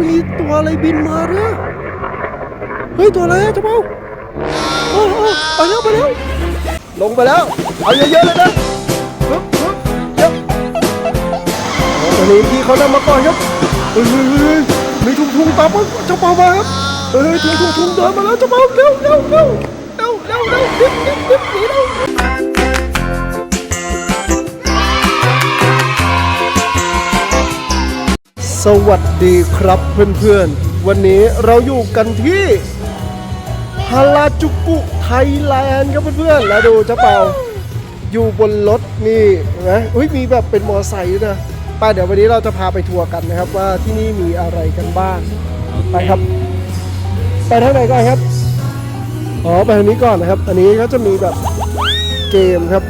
มีตัวอะไรบินมาเนี่ยเฮ้ยตัวอะไรอะเจ้าเปาโอ้โหไปแล้วไปแล้วลงไปแล้วเอาเยอะๆเลยนะฮึบฮึบเยอะโอ้ตอนนี้พี่เขานำมาก่อนครับเฮ้ยเฮ้ยเฮ้ยมีทุ่งทุ่งตามมาเจ้าเป้ามาครับเฮ้ยทุ่งทุ่งทุ่งเดินมาแล้วเจ้าเป้าเร็วเร็วเร็วเร็วเร็วเร็วดิบดิบดิบหนีเร็ว สวัสดีครับเพื่อนๆ วันนี้เราอยู่กันที่ฮาราจูกุไทยแลนด์ครับเพื่อนๆ แล้วดูเจ้าเปาอยู่บนรถนี่นไหมอุ้ยมีแบบเป็นมอไซค์ด้วยนะไปเดี๋ยววันนี้เราจะพาไปทัวร์กันนะครับว่าที่นี่มีอะไรกันบ้างไปครับ ไปทางไหนก่อนครับอ๋อไปทางนี้ก่อนนะครับ อันนี้ก็จะมีแบบเกมครับ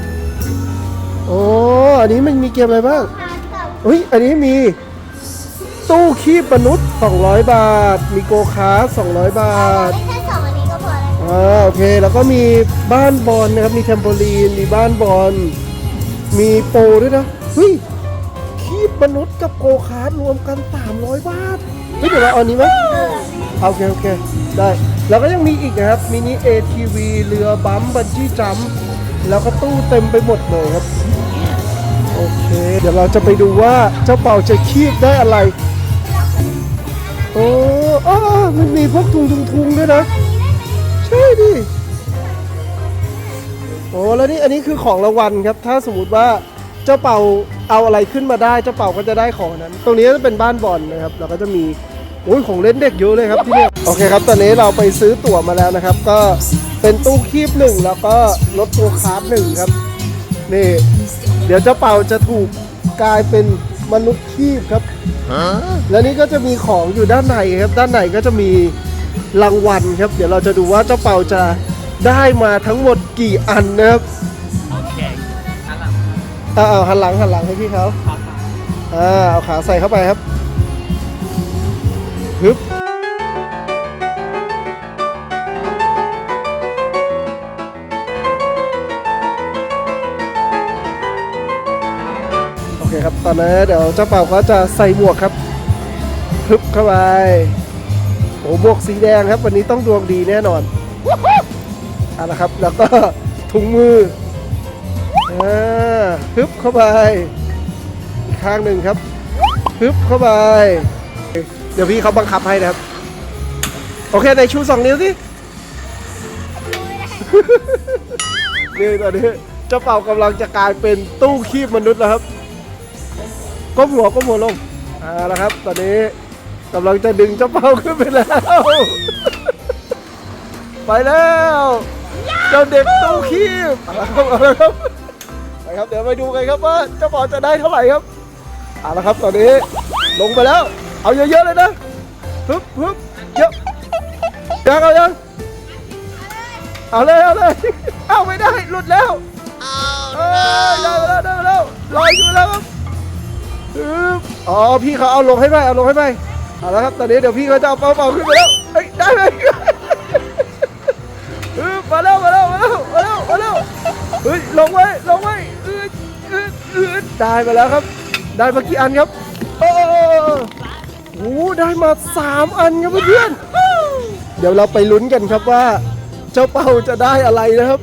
อ๋ออันนี้มันมีเกมอะไรบ้างเฮ้ยอันนี้มี ตู้คีบมนุษย์ 200 บาท มีโกคาร์ท200 บาทไม่แค่สองอันนี้ก็พอแล้วอ่าโอเคแล้วก็มีบ้านบอลนะครับ มีแทมโบลีน มีบ้านบอล มีโปรด้วยนะเฮ้ยคีบมนุษย์กับโกคาร์ทรวมกัน 300 บาทเฮ้ยเดี๋ยวเราเอาอันนี้ไหมเอาโอเคโอเคได้ แล้วก็ยังมีอีกนะครับมินิ ATV เรือบัมบันจี้จัมป์แล้วก็ตู้เต็มไปหมดเลยครับ โอเค เดี๋ยวเราจะไปดูว่าเจ้าเป่าจะคีบได้อะไรโอ้อ้ามันมีพวกทุงทุงทุงด้วยนะ ใช่ดิ โอ้แล้วนี่อันนี้คือของรางวัลครับ ถ้าสมมติว่าเจ้าเป่าเอาอะไรขึ้นมาได้ เจ้าเป่าก็จะได้ของนั้น ตรงนี้จะเป็นบ้านบอลนะครับแล้วก็จะมีโอ้ยของเล่นเด็กเยอะเลยครับที่นี่โอเคครับ ตอนนี้เราไปซื้อตั๋วมาแล้วนะครับ ก็เป็นตู้คีบหนึ่งแล้วก็รถตัวคาร์ดหนึ่งครับ นี่ เดี๋ยวเจ้าเป่าจะถูกกลายเป็น มนุษย์คีบครับ แล้วนี่ก็จะมีของอยู่ด้านในครับ ด้านในก็จะมีรางวัลครับ เดี๋ยวเราจะดูว่าเจ้าเป่าจะได้มาทั้งหมดกี่อันนะครับโอเคอันหลังอ่าเอาหันหลังหันหลังให้พี่เขาครับอ่าเอาขาใส่เข้าไปครับฮึบ ครับ ตอนนี้เดี๋ยวเจ้าเป่าก็จะใส่หมวกครับฮึบเข้าไปโอ้หมวกสีแดงครับ วันนี้ต้องดวงดีแน่นอนเอาละครับ แล้วก็ถุงมืออ่าฮึบเข้าไปอีกข้างหนึ่งครับฮึบเข้าไป เดี๋ยวพี่เขาบังคับให้นะครับ โอเคในชูสองนิ้วสินี่ตอนนี้เจ้าเป่ากำลังจะกลายเป็นตู้คีบมนุษย์แล้วครับ ก้มหัวก้มหัวลงเอ่าแล้วครับ ตอนนี้กำลังจะดึงเจ้าเป่าขึ้นไปแล้ว ไปแล้วเจ้าเด็กตู้คีบเอาละครับเอาละครับไปครับเดี๋ยวไปดูกันครับว่าเจ้าเป่าจะได้เท่าไหร่ครับเอาละครับตอนนี้ลงไปแล้ว เอาเยอะๆเลยนะฮึบฮึบเยอะยังเอายังเอาเลยเอาเลยเอาไม่ได้หลุดแล้ว เอ้ยได้มาแล้วได้มาแล้วลอยขึ้นมาแล้วครับฮึบ อ๋อพี่เขาเอาลงให้ไหมเอาลงให้ไหมเอาละครับตอนนี้เดี๋ยวพี่เขาจะเอาเป่าเป่าขึ้นไปแล้วเอ้ยได้ไหมมาแล้วมาแล้วมาแล้วมาแล้วมาแล้วเฮ้ยลงไว้ลงไว้อืดอืดอืดได้มาแล้วครับ ได้มากี่อันครับโอ้โหได้มาสามอันครับเพื่อนเดี๋ยวเราไปลุ้นกันครับว่า เจ้าเป่าจะได้อะไรนะครับ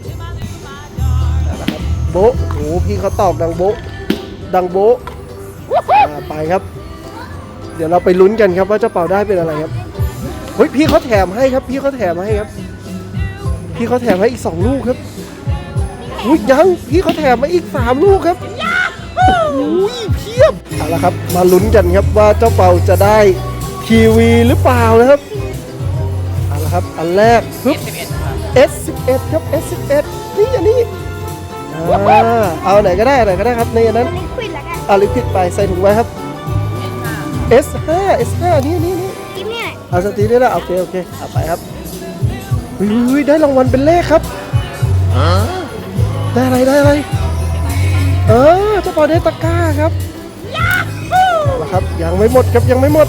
โบโอ้โหพี่เขาตอกดังโบดังโบ อ่าไปครับ เดี๋ยวเราไปลุ้นกันครับว่าเจ้าเป่าได้เป็นอะไรครับเฮ้ยพี่เขาแถมให้ครับ พี่เขาแถมให้ครับ พี่เขาแถมให้อีกสองลูกครับอุ้ยยังพี่เขาแถมมาอีกสามลูกครับอุ้ยเพียบเอาละครับ มาลุ้นกันครับว่าเจ้าเป่าจะได้ทีวีหรือเปล่านะครับเอาละครับอันแรกปึ๊บ11ครับ S11 ครับ S11 นี่อันนี้อ่าเอาไหนก็ได้ไหนก็ได้ครับในอันนั้น อาลิควิดไปใส่ถุงไว้ครับ S5 S5 นี่นี่นี่กินเนี่ยเอาสตรีได้แล้วโอเคโอเคเอาไปครับอุ้ยได้รางวัลเป็นเลขครับได้อะไรได้อะไรเออเจ้าปอได้ตะกร้าครับเอาละครับยังไม่หมดครับยังไม่หมด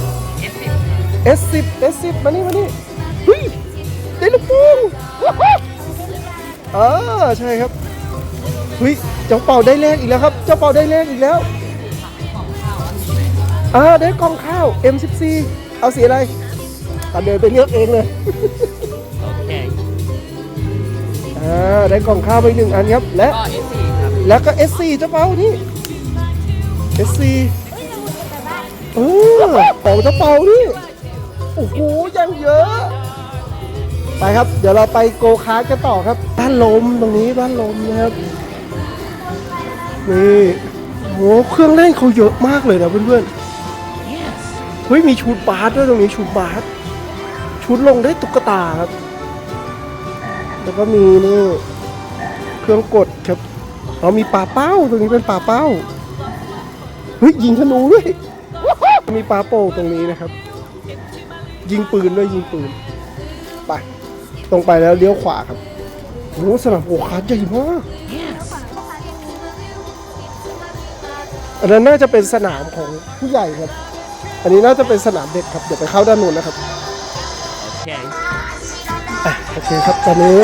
S10 S10 มานี่มานี่เฮ้ยได้ลูกโป่งอ่าใช่ครับเฮ้ยเจ้าเป่าได้เลขอีกแล้วครับ เจ้าเป่าได้เลขอีกแล้ว อ่าได้กล่องข้าว M14 เอาสีอะไรตันเดินไปเลือกเองเลย Okay. อ่าได้กล่องข้าวไปหนึ่งอันครับ และ ก็ S4 ครับแล้วก็ S4 เจ้าเปานี่ S4 เออของเจ้าเปานี่ โอ้โหยังเยอะ ไปครับ เดี๋ยวเราไปโกคาร์ทกันต่อครับ บ้านลมตรงนี้บ้านลมนะครับ นี่โหเครื่องเล่นเขาเยอะมากเลยนะเพื่อนๆ เฮ้ยมีชุดบาสด้วยตรงนี้ชุดบาสชุดลงได้ตุ๊กตาครับ แล้วก็มีนี่เครื่องกดครับเรามีป่าเป้าตรงนี้เป็นป่าเป้าเฮ้ยยิงธนูด้วยมีปลาโป่งตรงนี้นะครับ ยิงปืนด้วยยิงปืนไปตรงไปแล้วเลี้ยวขวาครับโอ้สนามโอคาร์ใหญ่มากอันนั้นน่าจะเป็นสนามของผู้ใหญ่ครับ อันนี้น่าจะเป็นสนามเด็กครับ เดี๋ยวไปเข้าด้านนู้นนะครับ Okay. อะโอเคครับ ตอนนี้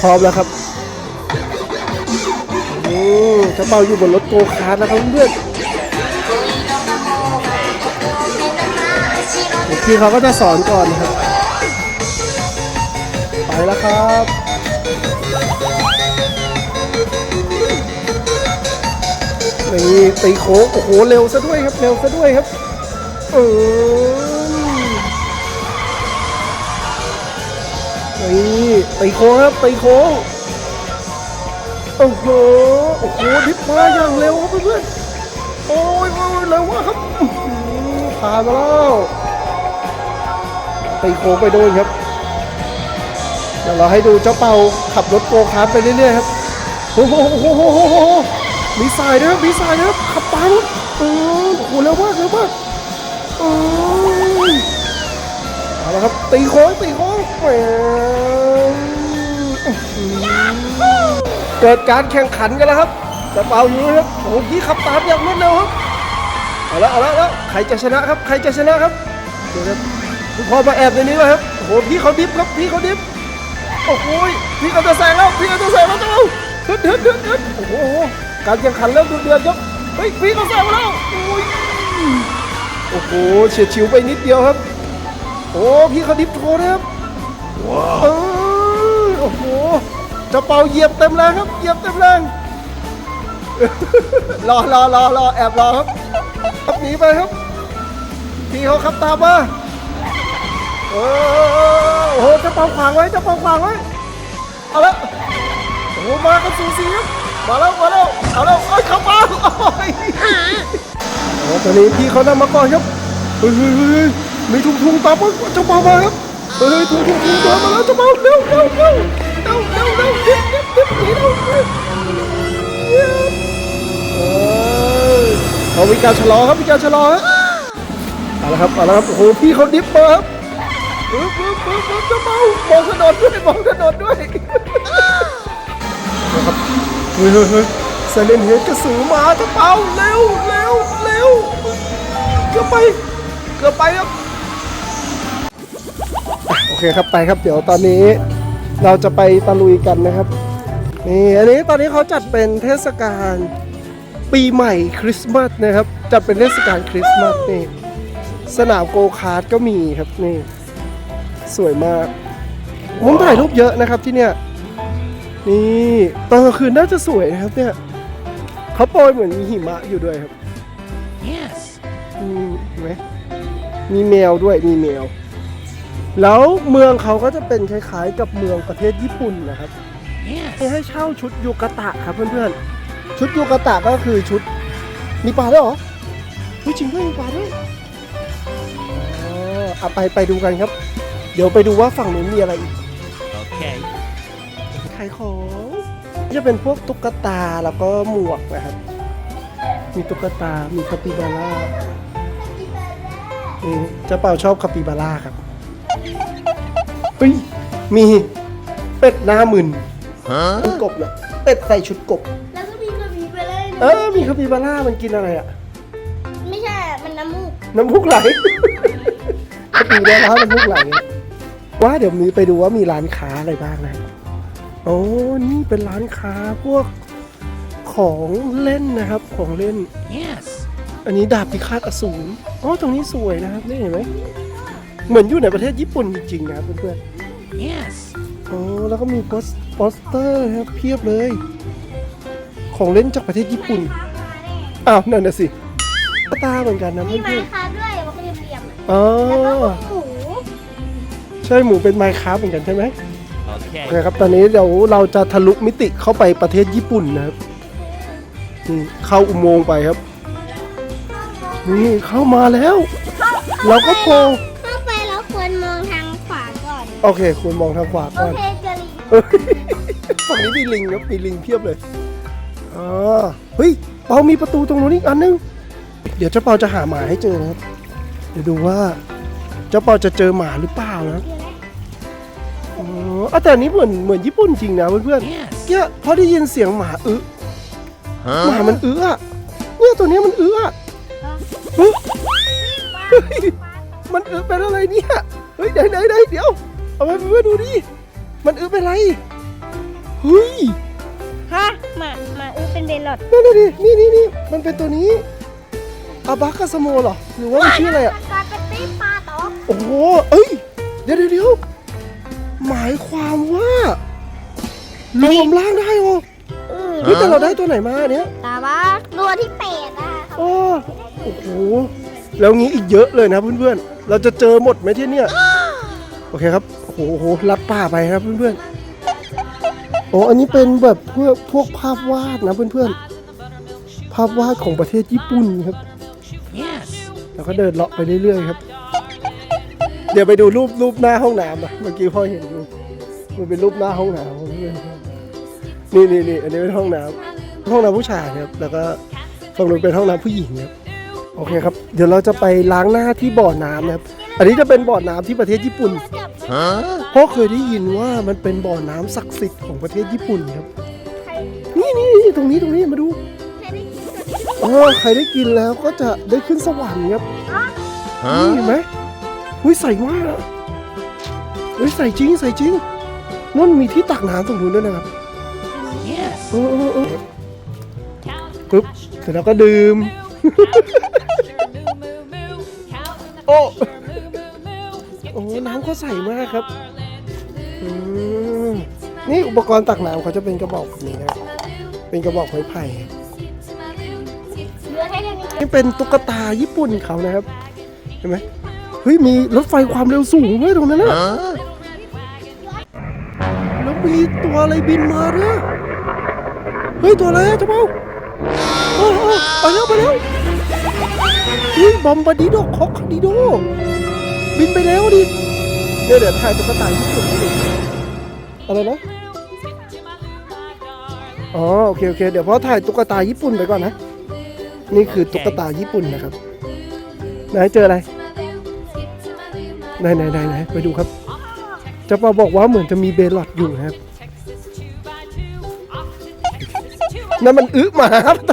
พร้อมแล้วครับอืมเจะเป่าอยู่บนรถโกคาร์ทแล้วครับเพื่อนเดี๋ยวพี่เขาก็จะสอนก่อนนะครับ ไปแล้วครับนี่ตีโค้งโอ้โห เร็วซะด้วยครับ เร็วซะด้วยครับ เออนี่ตีโค้งครับตีโค้งโอ้โหโอ้โหดิฟมาอย่างเร็วครับเพื่อนโอ้ยโอ้ยเร็วมากครับผ่านมาแล้วตีโค้งไปโดนครับเดี๋ยวเราให้ดูเจ้าเป่าขับรถโกคาร์ทไปเรื่อยๆครับโอ้โหโอ้โหโอ้โหโอ้โหมีสายนะครับมีสายนะครับขับตามครับเออโอ้โหเร็วมากเร็วมาก เออเอาละครับตีโค้งตีโค้งแหมเกิดการแข่งขันกันแล้วครับจะเป่าอยู่นะครับโอ้โหยี่ขับตามอย่างรวดเร็วครับเอาละเอาละเอาละใครจะชนะครับ ใครจะชนะครับเดี๋ยวนะคุณพ่อมาแอบในนี้เลยครับโอ้โหพี่เขาดิฟครับพี่เขาดิฟโอ้โหพี่เขาจะแซงแล้วพี่เขาจะแซงแล้วเจ้าเด็ดเด็ดเด็ดเด็ดโอ้โหการแข่งขันเริ่มดุเดือดครับเฮ้ยพี่เขาแซงมาแล้วโอ้ย โอ้โหเฉียดฉิวไปนิดเดียวครับ โอ้พี่เขาดิฟโชว์นะครับว้าวโอ้โหจะเป่าเหยียบเต็มแรงครับ เหยียบเต็มแรงรอรอรอรอแอบรอครับขับหนีไปครับ พี่เขาขับตามมาเออโอ้โหจะเป่าขวางไว้จะเป่าขวางไว้เอาละโอ้โหมากันสูสีครับมาแล้วมาแล้วเอาแล้วเอ้ยขับมาโอ้ย อตอนนี้พี่เขานำมาก่อนครับเฮ้ยเฮ้ยเฮ้ยมีทุ่งทุ่งตามมาเจ้าเปามาครับเฮ้ยทุ่งทุงทุงตามมาแล้วเจ้าเปาเร็วเร็วเร็วเร็วเร็วเร็วดิบดิบดิบหนีเร็วเร็วเอ้ยเอามีการชะลอครับมีการชะลอครับเอาละครับเอาละครับโอ้โหพี่เขาดิฟมาครับปึ๊บปึ๊บปึ๊บปึ๊บจะเมามองถนนด้วยมองถนนด้วยนะครับเฮ้ยเฮ้ยเฮ้ยไซเลนเฮดกระสือมาจะเปาเร็วเร็ว เกือบไป เกือบไปครับ โอเคครับไปครับ เดี๋ยวตอนนี้เราจะไปตะลุยกันนะครับ นี่อันนี้ตอนนี้เขาจัดเป็นเทศกาลปีใหม่คริสต์มาสนะครับ จัดเป็นเทศกาลคริสต์มาสนี่สนามโกคาร์ทก็มีครับนี่สวยมากมุมถ่ายรูปเยอะนะครับที่เนี่ย นี่ตอนกลางคืนน่าจะสวยนะครับเนี่ยเขาโปรยเหมือนมีหิมะอยู่ด้วยครับ ไหมมีแมวด้วยมีแมว แล้วเมืองเขาก็จะเป็นคล้ายๆ กับเมืองประเทศญี่ปุ่นนะครับ Yes. ให้เช่าชุดยูกะตะครับเพื่อนๆ ชุดยูกะตะก็คือชุดมีปลาด้วยเหรอเฮ้ยจริงด้วยมีปลาด้วยอ๋อเอาไปไปดูกันครับ เดี๋ยวไปดูว่าฝั่งนู้นมีอะไรอีก Okay. ขายของจะเป็นพวกตุ๊กตาแล้วก็หมวกนะครับ มีตุ๊กตา มีคาปิบาร่านี่ เจะเป่าชอบคาปิบาร่าครับเฮ้ยมีเป็ดหน้ามึน Huh? เป็นกบเนี่ยเป็ดใส่ชุดกบ แล้วก็มีกระบี่ไปเลยเออมีคาปิบาร่ามันกินอะไรอะไม่ใช่มันน้ำมูกน้ำพุไหลคาปิบาร่าน้ำพุไหลว่าเดี๋ยวมีไปดูว่ามีร้านค้าอะไรบ้างนะโอ้นี่เป็นร้านค้าพวกของเล่นนะครับของเล่น Yes. อันนี้ดาบพิฆาตอสูรอ๋อตรงนี้สวยนะครับนี่เห็นไหมเหมือนอยู่ในประเทศญี่ปุ่นจริงๆนะครับเพื่อน Yes. ๆอ๋อแล้วก็มีโปสโปสเตอร์นะครับเพียบเลย ของเล่นจากประเทศญี่ปุ่น อ้าว นั่นน่ะสิตาเหมือนกันนะมีเพื่ไม้อนค้าด้วยมันเรียมๆอะๆอ๋อแล้วก็หมูใช่หมูเป็นไมค์ครับเหมือนกันใช่ไหมโอ Okay. เคครับตอนนี้เดี๋ยวเราจะทะลุมิติเข้าไปประเทศญี่ปุ่นนะครับนี่เข้าอุโมงค์ไปครับ นี่เข้ามาแล้ว เราก็โผล่เข้าไปแล้วควรมองทางขวาก่อน โอเคคุณมองทางขวาโอก่อนเคเจอลิงเอ้ยฝั่งนี้มีลิงครับมีลิงเพียบเลยอ๋อเฮ้ยเปามีประตูตรงนู้นอีกอันนึง เดี๋ยวเจ้าเปาจะหาหมาให้เจอนะครับ เดี๋ยวดูว่า เจ้าเปาจะเจอหมาหรือเปล่านะ อ๋ออะแต่อันนี้เหมือนเหมือนญี่ปุ่นจริงนะเพื่อนๆ Yes. เกี้ยพอได้ยินเสียงหมาอึหมา Huh? มันอึอะเนี่ยตัวเนี้ยมันอึอะ เฮ้ยเฮ้ยมันอึเป็นอะไรเนี่ยเฮ้ยเดี๋ยวเดี๋ยวเดี๋ยวเดี๋ยว เอาไปเพื่อนๆดูดิมันอึเป็นอะไรเฮ้ยฮะหมาหมาอื้อเป็นเบลลอดนั่นน่ะดินี่นี่นี่มันเป็นตัวนี้อาบากาสโมเหรอหรือว่ามันชื่ออะไรอะกลายเป็นตีปลาตอกโอ้โหเอ้ยเดี๋ยวเดี๋ยวเดี๋ยวหมายความว่ารวมร่างได้เหรออือเฮ้ยแต่เราได้ตัวไหนมาเนี้ยแต่ว่าตัวที่แปดอะโอ้ โอ้โหแล้วงี้อีกเยอะเลยนะเพื่อนๆ เราจะเจอหมดไหมที่เนี่ย โอเคครับโอ้โหโอ้โหลัดป่าไปครับเพื่อนๆ โอ้อันนี้เป็นแบบพวกพวกภาพวาดนะเพื่อนๆ ภาพวาดของประเทศญี่ปุ่นครับ Yes. แล้วก็เดินเลาะไปเรื่อยๆครับ เดี๋ยวไปดูรูปรูปหน้าห้องน้ำนะเมื่อกี้พ่อเห็นอยู่มันเป็นรูปหน้าห้องน้ำของเพื่อนๆนี่นี่นี่อันนี้เป็นห้องน้ำห้องน้ำผู้ชายครับ แล้วก็ฝั่งนู้นเป็นห้องน้ำผู้หญิงครับ โอเคครับ เดี๋ยวเราจะไปล้างหน้าที่บ่อน้ำนะครับ อันนี้จะเป็นบ่อน้ำที่ประเทศญี่ปุ่น Huh? เพราะเคยได้ยินว่ามันเป็นบ่อน้ำศักดิ์สิทธิ์ของประเทศญี่ปุ่นครับ นี่นี่นี่ตรงนี้ตรงนี้มาดูใครได้กินกับเออใครได้กินแล้วก็จะได้ขึ้นสวรรค์ครับนี่เห็น Huh? ไหมอุ้ยใส่มากอะเฮ้ยใส่จริงใส่จริงนั่นมีที่ตักน้ำตรงนู้นด้วยนะครับ Yes. เออเออเออปึ๊บเสร็จแล้วก็ดื่มโอ้โอ้น้ำเขาใสมากครับอืมนี่อุปกรณ์ตักน้ำเขาจะเป็นกระบอกแบบนี้นะครับเป็นกระบอกไม้ไผ่เหลือแค่นี้นี่เป็นตุ๊กตาญี่ปุ่นเขานะครับ เห็นไหมเฮ้ยมีรถไฟความเร็วสูงด้วยตรงนั้นนะ Huh? แล้วมีตัวอะไรบินมาด้วยเฮ้ยตัวอะไรอะเจ้าเป้าโอ้โหไปแล้วไปแล้ว ฮ้ยบอมบาดิโดคอกดิโด บินไปแล้วดิ เดี๋ยวเดี๋ยวถ่ายตุ๊กตาญี่ปุ่นให้ดูอะไรนะ อ๋อโอเคโอเค เดี๋ยวพ่อถ่ายตุ๊กตาญี่ปุ่นไปก่อนนะ นี่คือตุ๊กตาญี่ปุ่นนะครับ ไหนเจออะไร ไหนไหนไหนไหนไปดูครับเจะปาบอกว่าเหมือนจะมีเบลลอดอยู่นะครับนั่นมันอึมาครับโถ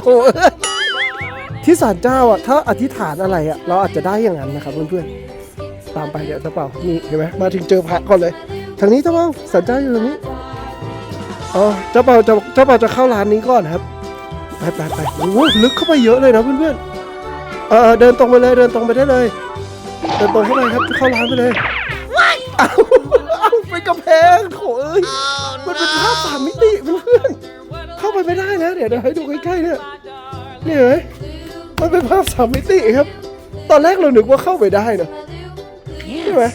ที่ศาลเจ้าอะถ้าอธิษฐานอะไรอะเราอาจจะได้อย่างนั้นนะครับเพื่อนๆตามไปเดี๋ยวเจ้าเป่านี่เห็นไหมมาถึงเจอพระก่อนเลยทางนี้เจ้าเป่าศาลเจ้าอยู่ตรงนี้อ๋อเจ้าเป่าจะเจ้าเป่าจะเข้าร้านนี้ก่อนครับไปไปไปโอ้โหลึกเข้าไปเยอะเลยนะเพื่อนๆเออเออเดินตรงไปเลยเดินตรงไปได้เลยเดินตรงเข้าไปครับเข้าร้านไปเลยเอาเอาไปกำแพงโถเอ้ยมันเป็นภาพสามมิติเพื่อนๆเข้าไปไม่ได้นะเดี๋ยวเดี๋ยวให้ดูใกล้ๆเนี่ยนี่เห็นไห มมันเป็นภาพสามมิติครับ ตอนแรกเรานึกว่าเข้าไปได้นะใช่ไหม Yes.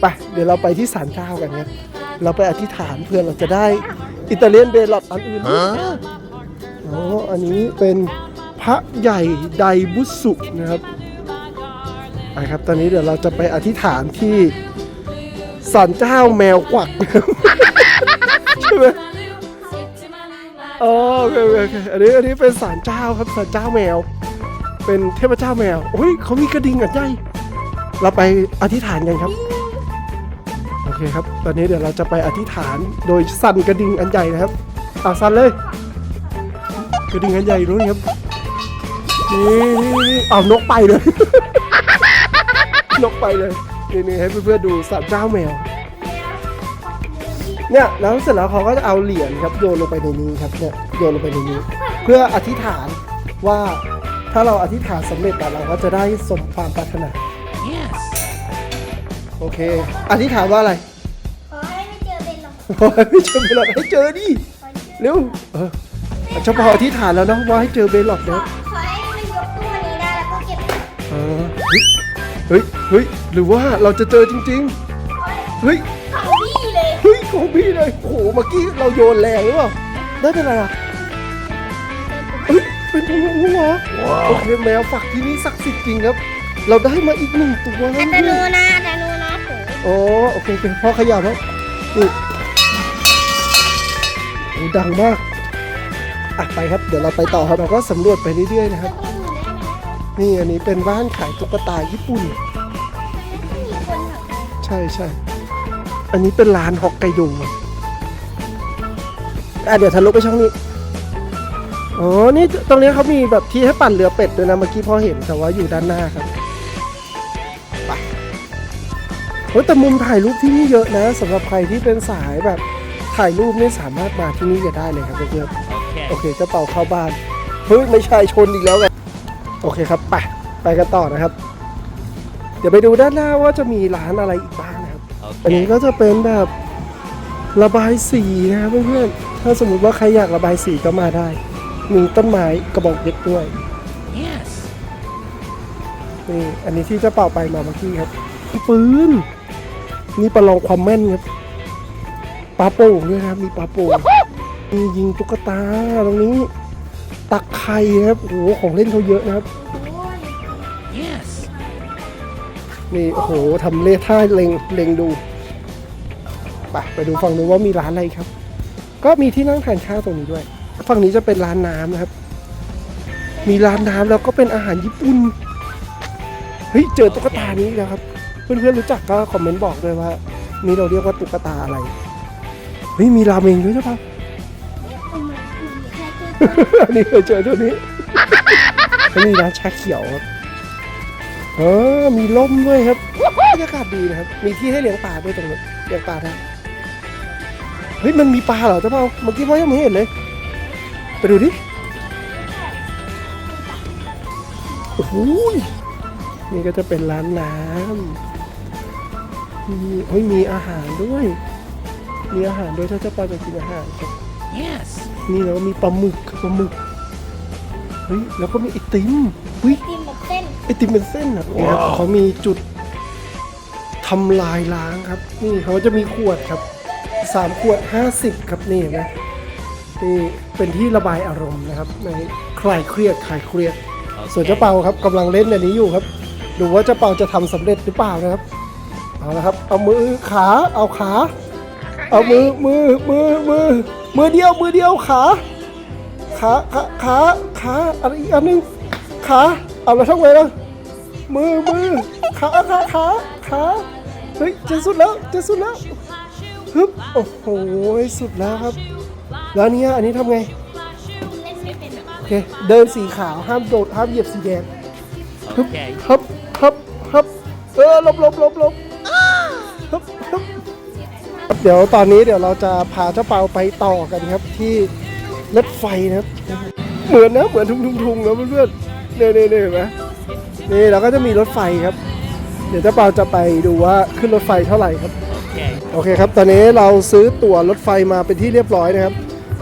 ไปเดี๋ยวเราไปที่ศาลเจ้ากันครับเราไปอธิษฐานเพื่อเราจะได้อิตาเลียนเบลลอดอันอื่นด้วย Huh? อ๋ออันนี้เป็นพระใหญ่ไดบุสุนะครับไปครับ ตอนนี้เดี๋ยวเราจะไปอธิษฐานที่ศาลเจ้าแมวกวักใช่ไหมอ๋อโอเคโอเคโอเคอันนี้อันนี้เป็นศาลเจ้าครับศาลเจ้าแมว เป็นเทพเจ้าแมวโอ้ยเขามีกระดิ่งอันใหญ่เราไปอธิษฐานกันครับ โอเคครับ ตอนนี้เดี๋ยวเราจะไปอธิษฐานโดยสั่นกระดิ่งอันใหญ่นะครับอ่าสั่นเลย กระดิ่งอันใหญ่นู้นครับนี่นี่นี่เอานกไปเลย นกไปเลยนี่นี่ให้เพื่อนๆดูสัตว์เจ้าแมว เนี่ยแล้วเสร็จแล้วเขาก็จะเอาเหรียญครับโยนลงไปในนี้ครับเนี่ยโยนลงไปในนี้ เพื่ออธิษฐานว่า ถ้าเราอธิษฐานสำเร็จอะเราก็จะได้สมความปรารถนา Yes. โอเค อธิษฐานว่าอะไร ขอให้ไม่เจอเป็นหรอกขอให้ไม่เจอเบลลอดให้เจอดิขอเจอเร็วเออเจ้าพ่ออธิษฐานแล้วเนาะว่าให้เจอเบลลอดขอเนาะขอให้มันยกตู้นี้ได้แล้วก็เก็บเออเฮ้ยเฮ้ยหรือว่าเราจะเจอจริง ๆ เฮ้ยของพี่เลย เฮ้ยของพี่เลยโอ้โหเมื่อกี้เราโยนแรงหรือเปล่าได้เป็นอะไรอะ เฮ้ยเป็นงูเหรอโอเคแมวฝักที่นี่ศักดิ์สิทธิ์จริงครับ เราได้มาอีกหนึ่งตัวอัแล้วตเนี่ยโนนาอัตโนนาถูโอ้โอเคโอเคพ่อขยับแล้วนี่โอ้ดังมากอะไปครับ เดี๋ยวเราไปต่อครับเราก็สำรวจไปเรื่อยๆนะครับจะต้องอยู่ได้ไหมนี่อันนี้เป็นบ้านขายตุ๊กตาญี่ปุ่นไม่มีคนแถวนี้ใช่ใช่อันนี้เป็นร้านฮอกไกโดอะอะเดี๋ยวทะลุไปช่องนี้ อ๋อ นี่ตรงนี้เขามีแบบที่ให้ปั่นเรือเป็ดด้วยนะเมื่อกี้พอเห็นแต่ว่าอยู่ด้านหน้าครับไปโอ้ยแต่มุมถ่ายรูปที่นี่เยอะนะสำหรับใครที่เป็นสายแบบถ่ายรูปนี่สามารถมาที่นี่จะได้เลยครับเพื่อนๆโอ Okay. เคเจ้าเป่าเข้าบ้านเฮ้ยไม่ใช่ชนอีกแล้วไงโอเคครับไปไปกันต่อนะครับ เดี๋ยวไปดูด้านหน้าว่าจะมีร้านอะไรอีกบ้างนะครับอันนี้ Okay. ก็จะเป็นแบบระบายสีนะครับเพื่อนๆถ้าสมมุติว่าใครอยากระบายสีก็มาได้ มีต้นไม้กระบอกเด็กด้วย Yes. นี่อันนี้ที่เจะเป่าไปมาเมื่อกี้ครับปืนนี่ประลองความแม่นครับปลาโป่งด้วยนะครับ มีปลาโป่งมียิงตุ๊กตาตรงนี้ ตักไข่ครับโอ้โหของเล่นเขาเยอะนะครับ Yes. นี่โอ้โหทำเลท่าเล็งเล็งดูไปไปดูฝั่งนู้นว่ามีร้านอะไรครับ ก็มีที่นั่งทานข้าวตรงนี้ด้วย ฝั่งนี้จะเป็นร้านน้ำนะครับ มีร้านน้ำแล้วก็เป็นอาหารญี่ปุ่น เฮ้ย เจอตุ๊กตานี้แล้วครับ เพื่อนๆรู้จักก็คอมเมนต์บอกด้วยว่า นี่เราเรียกว่าตุ๊กตาอะไร เฮ้ย มีราเมงด้วยใช่ปะอันนี้เคยเจอตัวนี้อันนี้ร้านชาเขียวครับเออมีล่มด้วยครับบรรยากาศดีนะครับ มีที่ให้เลี้ยงปลาด้วยตรงนี้เลี้ยงปลาได้เฮ้ยมันมีปลาเหรอเจ้าเปาเมื่อกี้พ่อยังไม่เห็นเลย ไปดูดิ โอ้โหยนี่ก็จะเป็นร้านน้ำมีเฮ้ยมีอาหารด้วย มีอาหารด้วยถ้าเจ้าปาจะกินอาหารครับ Yes. นี่แล้วก็มีปลาหมึกปลาหมึก เฮ้ย แล้วก็มีไอติมเฮ้ยตีมแบบเส้นไอติมเป็นเส้นอะเนี่ยครับเขามีจุดทำลายล้างครับ นี่เขาจะมีขวดครับสามขวดห้าสิบครับนี่เห็นไหม นี่เป็นที่ระบายอารมณ์นะครับ ในคลายเครียดคลายเครียด ส่วนเจ้าเปาครับกำลังเล่นอันนี้อยู่ครับ ดูว่าเจ้าเปาจะทำสำเร็จหรือเปล่านะครับ เอาละครับ เอามือขาเอาขา เอามือมือมือมือมือเดียวมือเดียวขาขาขาขาขาอะไรอีกอันหนึงขาเอาแล้วทั้งไงล่ะมือมือขาขาขาขาเฮ้ยจะสุดแล้วจะสุดแล้วฮึบโอ้โหสุดแล้วครับ แล้วอันเนี้ยอันนี้ทำไง เล่นไม่เป็นอะโอเค เดินสีขาว ห้ามโดด ห้ามเหยียบสีแดงฮึบ Okay. ฮึบฮึบฮึบเออหลบหลบหลบหลบฮึบฮึบเดี๋ยวตอนนี้เดี๋ยวเราจะพาเจ้าเปาไปต่อกันครับที่รถไฟนะครับ เหมือนนะเหมือนทุงทุงทุงนะเพื่อนๆเนี่ยเนี่ยเนี่ยเห็นไหมนี่เราก็จะมีรถไฟครับ เดี๋ยวเจ้าเปาจะไปดูว่าขึ้นรถไฟเท่าไหร่ครับ Okay. โอเคครับ ตอนนี้เราซื้อตั๋วรถไฟมาเป็นที่เรียบร้อยนะครับ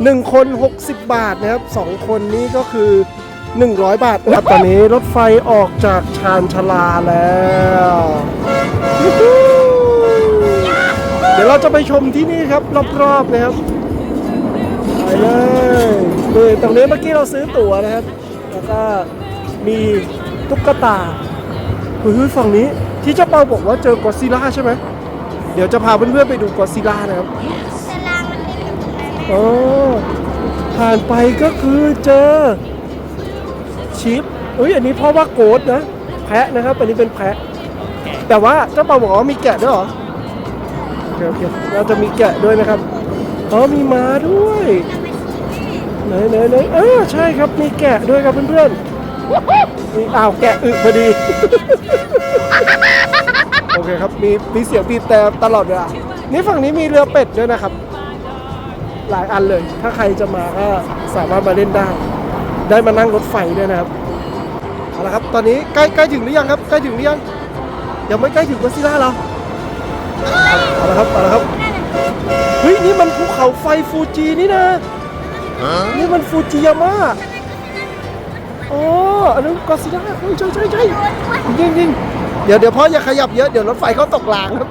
1 คน 60 บาทนะครับ 2 คนนี้ก็คือ 100 บาทครับตอนนี้รถไฟออกจากชานชาลาแล้ว เดี๋ยวเราจะไปชมที่นี่ครับ รอบๆนะครับไปเลยนี่ตรงนี้เมื่อกี้เราซื้อตั๋วนะครับ แล้วก็มีตุ๊กตาเฮ้ยฝั่งนี้ที่เจ้าเปาบอกว่าเจอกอซิล่าใช่ไหม เดี๋ยวจะพาเพื่อนๆไปดูกอซิล่านะครับ อ๋อผ่านไปก็คือเจอชิปเอ้ยอันนี้เพราะว่าโกดนะ แพะนะครับ อันนี้เป็นแพะ Okay. แต่ว่าเจ้าเปาบอกว่ามีแกะด้วยเหรอโอเคโอเคเราจะมีแกะด้วยนะครับอ๋อมีม้าด้วยไหนไหนไหนเออใช่ครับมีแกะด้วยครับเพื่อนๆมีอ้าวแกะอึพอดี โอเคครับมีมีเสียงบีบแต่ตลอดเวลานี่ฝั่งนี้มีเรือเป็ดด้วยนะครับ หลายอันเลย ถ้าใครจะมาก็สามารถมาเล่นได้ ได้มานั่งรถไฟด้วยนะครับเอาละครับตอนนี้ใกล้ใกล้ถึงหรือยังครับใกล้ถึงหรือยังยังไม่ใกล้ถึงก็ซิล่าเหรอเอาละครับเอาละครับเฮ้ยนี่มันภูเขาไฟฟูจินี่นะนี่มันฟูจิยาม่าอ๋ออันนั้นก็ซิล่าเฮ้ยใช่ใช่ใช่ยิงยิงเดี๋ยวเดี๋ยวพ่ออย่าขยับเยอะเดี๋ยวรถไฟเขาตกรางครับ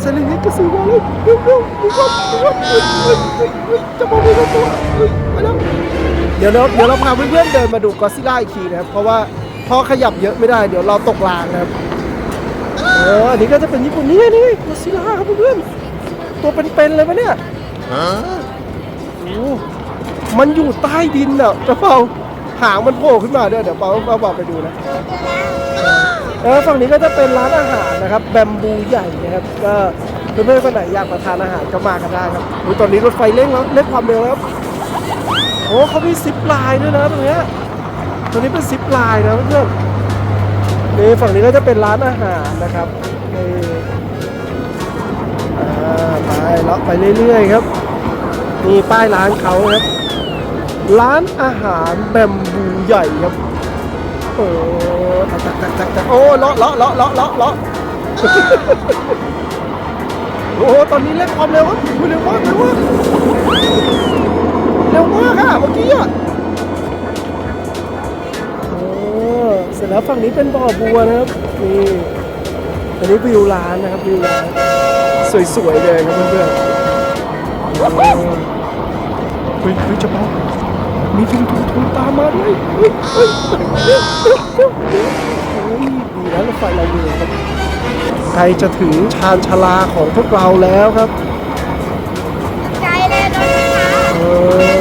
เฮ้ยเฮ้ยเยเซเลนิสก็ซื้อมาแล้วเร็วเร็วเร็วเร็วเร็วเฮ้ยเฮ้ยเฮ้ยเฮ้ยจะมาด้ตัวเฮ้ยไปแล้วเดี๋ยวเราเดี๋ยวเราพาเพื่อนๆเดินมาดูกอซิลล่าอีกทีนะครับเพราะว่าพ่อขยับเยอะไม่ได้เดี๋ยวเราตกรางนะครับเอออันนี้ก็จะเป็นญี่ปุ่นนี่นี่กอซิลล่าครับเพื่อนตัวเป็นๆเลยปะเนี่ยโอ้มันอยู่ใต้ดินอะเจ้าเปาหางมันโผล่ขึ้นมาด้วยเดี๋ยวเปล่าเปาบอกไปดูนะ เออฝั่งนี้ก็จะเป็นร้านอาหารนะครับแบมบูใหญ่นะครับก็เพื่อนๆคนไหนอยากมาทานอาหารก็มากันได้ครับอุ๊ยตอนนี้รถไฟเร่งแล้วเร่งความเร็วแล้วโอ้เขามีซิปลน์ด้วยนะตรงเนี้ยตรงนี้เป็นซิปลน์นะเพื่อนๆนี่ฝั่งนี้ก็จะเป็นร้านอาหารนะครับนี่ไปเลาะไปเรื่อยๆครับนี่ป้ายร้านเขาครับ ร้านอาหารแบมบูใหญ่ครับ โอ้ตักตักตักตักตักโอ้เลาะเลาะเลาะเลาะเลาะเลาะโอ้โหตอนนี้เร่งความเร็วครับอุ๊ยเร็วมากเร็วมากเร็วมากอะเมื่อกี้อะโอ้เสร็จแล้วฝั่งนี้เป็นบ่อบัวนะครับนี่อันนี้วิวร้านนะครับวิวร้านสวยๆเลยนะเพื่อนๆโอ้เฮ้ยเฮ้ยจะบอก มีทุงทุงทุงตามมาด้วยเฮ้ยเฮ้ยเร็วเร็วเร็วเร็วโอ้ยดีนะรถไฟเราเร็วครับใกล้จะถึงชานชาลาของพวกเราแล้วครับใจเลยรถนะคะเออ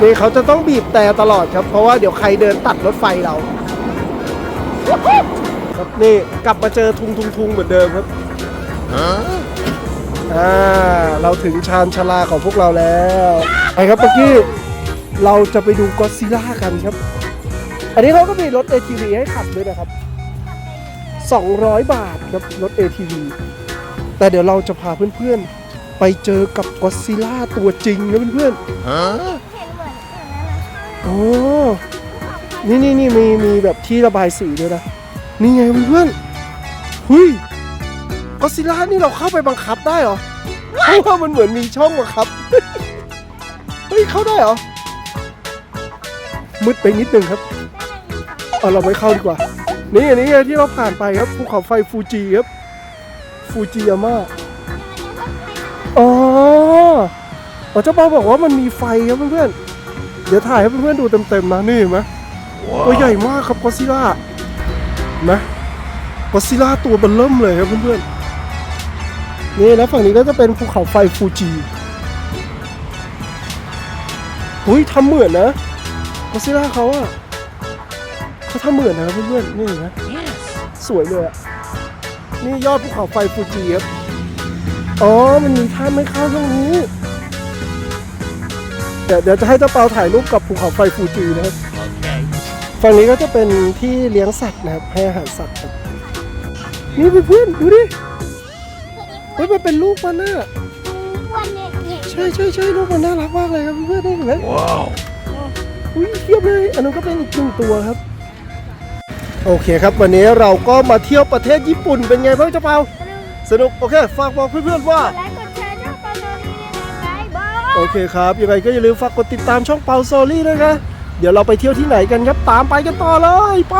นี่เขาจะต้องบีบแต่ตลอดครับ เพราะว่าเดี๋ยวใครเดินตัดรถไฟเรา ครับนี่กลับมาเจอทุงทุงทุงเหมือนเดิมครับอ่าเราถึงชานชาลาของพวกเราแล้ว ไปครับเมื่อกี้ เราจะไปดูก็อดซิลล่ากันครับ อันนี้เขาก็มีรถ ATV ให้ขับด้วยนะครับ 200 บาทครับรถ ATV แต่เดี๋ยวเราจะพาเพื่อนๆ ไปเจอกับก็อดซิลล่าตัวจริงนะเพื่อนๆเห็นเหมือนเหมือนนั้นนะคะโอ้นี่นี่นี่มีมีแบบที่ระบายสีด้วยนะ นี่ไงเพื่อนๆหุยก็ซิล่านี่เราเข้าไปบังคับได้เหรอเพราะว่ามันเหมือนมีช่องบังคับ เฮ้ยเข้าได้เหรอ มืดไปนิดนึงครับเอาเราไม่เข้าดีกว่า นี่อันนี้ไงที่เราผ่านไปครับภูเขาไฟฟูจิครับฟูจิยาม่าอ๋ออ๋อเจ้าเปาบอกว่ามันมีไฟครับเพื่อนๆเดี๋ยวถ่ายให้เพื่อนๆดูเต็มๆนะนี่เห็นไหมตัวใหญ่มากครับก็ซิล่าเห็นไหมก็ซิล่าตัวเบนเริ่มเลยครับเพื่อนๆนี่แล้วฝั่งนี้ก็จะเป็นภูเขาไฟฟูจิเฮ้ยทำเหมือนนะ ก็ซิล่าเขาอะเขาทำเหมือนนะครับเพื่อนๆนี่เห็นไหม Yes. สวยเลยอะนี่ยอดภูเขาไฟฟูจิครับอ๋อมันมีท่าไม่เข้าตรงนี้ เดี๋ยวเดี๋ยวจะให้เจ้าเปาถ่ายรูปกับภูเขาไฟฟูจินะครับ Okay. ฝั่งนี้ก็จะเป็นที่เลี้ยงสัตว์นะครับให้อาหารสัตว์ครับนี่เพื่อนๆดูดิเฮ้ยมันเป็นลูกมันน่ะวันเนี่ยเห็นใช่ใช่ใช่ลูกมันน่ารักมากเลยครับเพื่อนๆได้เห็นไหม Wow. อุ้ยเทียบเลย อันนั้นก็เป็นอีกหนึ่งตัวครับ โอเคครับ วันนี้เราก็มาเที่ยวประเทศญี่ปุ่นเป็นไงบ้างเจ้าเปาสนุก โอเค ฝากบอกเพื่อนๆว่ากดไลค์กดแชร์ช่องปาโนนี่ด้วยนะบายบายโอเคครับ ยังไงก็อย่าลืมฝากกดติดตามช่องเปาโซลี่ด้วยนะ เดี๋ยวเราไปเที่ยวที่ไหนกันครับ ตามไปกันต่อเลย ไป